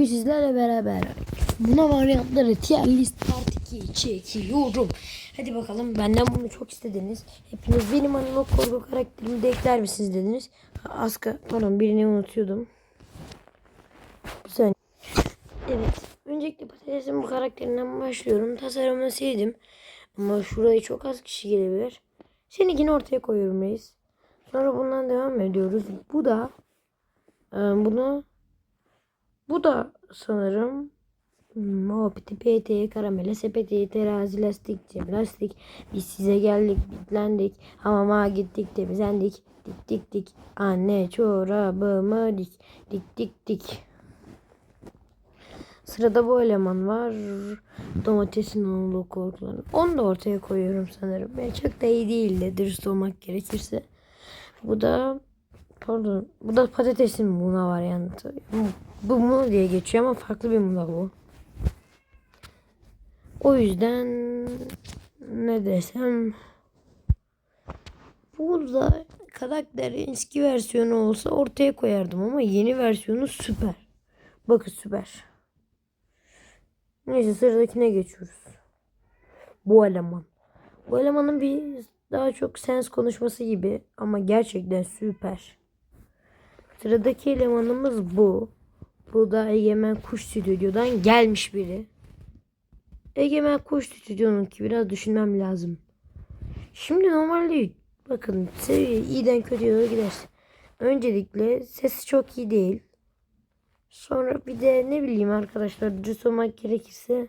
Bugün sizlerle beraber buna varyantları tier list part 2 çekiyorum. Hadi bakalım benden bunu çok istediniz. Hepiniz benim anime korku karakterimi de ekler misiniz dediniz. Aska pardon birini unutuyordum. Bir saniye. Evet. Öncelikle patatesin bu karakterinden başlıyorum. Tasarımını sevdim. Ama şuraya çok az kişi gelebilir. Seninkini ortaya koyuyorum reis. Sonra bundan devam ediyoruz. Bu da bunu bu da sanırım piti PT, karamele, sepeti, terazi, lastik, cem, lastik. Biz size geldik, bitlendik. Hamama gittik, temizlendik. Dik dik dik. Anne çorabımı dik. Dik dik dik. Sırada bu eleman var. Domatesin oğlu korkuları. Onu da ortaya koyuyorum sanırım. Yani çok da iyi değil de dürüst olmak gerekirse. Bu da pardon. Bu da patatesin muna varyantı. Bu, bu mu diye geçiyor ama farklı bir muna bu. O yüzden ne desem burada karakterin eski versiyonu olsa ortaya koyardım ama yeni versiyonu süper. Bakın süper. Neyse sıradakine geçiyoruz. Bu eleman. Bu elemanın bir daha çok sens konuşması gibi ama gerçekten süper. Sıradaki elemanımız bu. Bu da Egemen Kuş Stüdyo'dan gelmiş biri. Egemen Kuş Stüdyo'nun ki biraz düşünmem lazım. Şimdi normalde bakın seviye iyiden kötüye doğru gidersin. Öncelikle sesi çok iyi değil. Sonra bir de ne bileyim arkadaşlar düz olmak gerekirse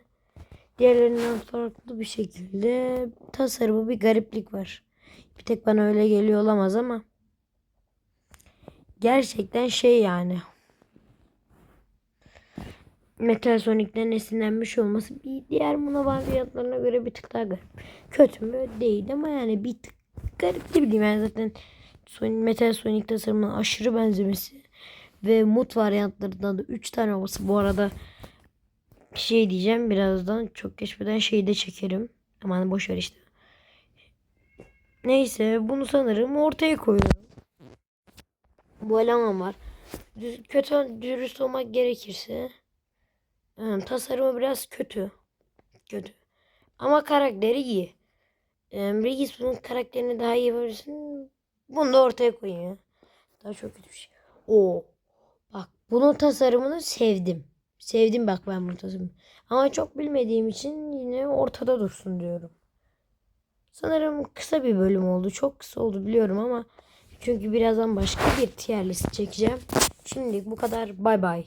diğerlerinden farklı bir şekilde tasarımı bir gariplik var. Bir tek bana öyle geliyor olamaz ama gerçekten şey yani Metal Sonic'ten esinlenmiş olması bir diğer monovaryantlarına göre bir tık daha garip. Kötü mü? Değil ama yani bir tık garip ne bileyim yani zaten Sonic, Metal Sonic tasarımına aşırı benzemesi ve mut varyantlarından da 3 tane olması. Bu arada şey diyeceğim birazdan çok geçmeden şeyi de çekerim. Aman boş ver işte. Neyse bunu sanırım ortaya koyuyorum. Bu eleman var. Düz, kötü dürüst olmak gerekirse hmm, tasarımı biraz kötü. Kötü. Ama karakteri iyi. Um, Regis bunun karakterini daha iyi verirsin. Bunu da ortaya koyuyor. Daha çok kötü bir şey. Oo. Bak bunun tasarımını sevdim. Sevdim bak ben bunun tasarımını. Ama çok bilmediğim için yine ortada dursun diyorum. Sanırım kısa bir bölüm oldu. Çok kısa oldu biliyorum ama çünkü birazdan başka bir tier list çekeceğim. Şimdilik bu kadar. Bay bay.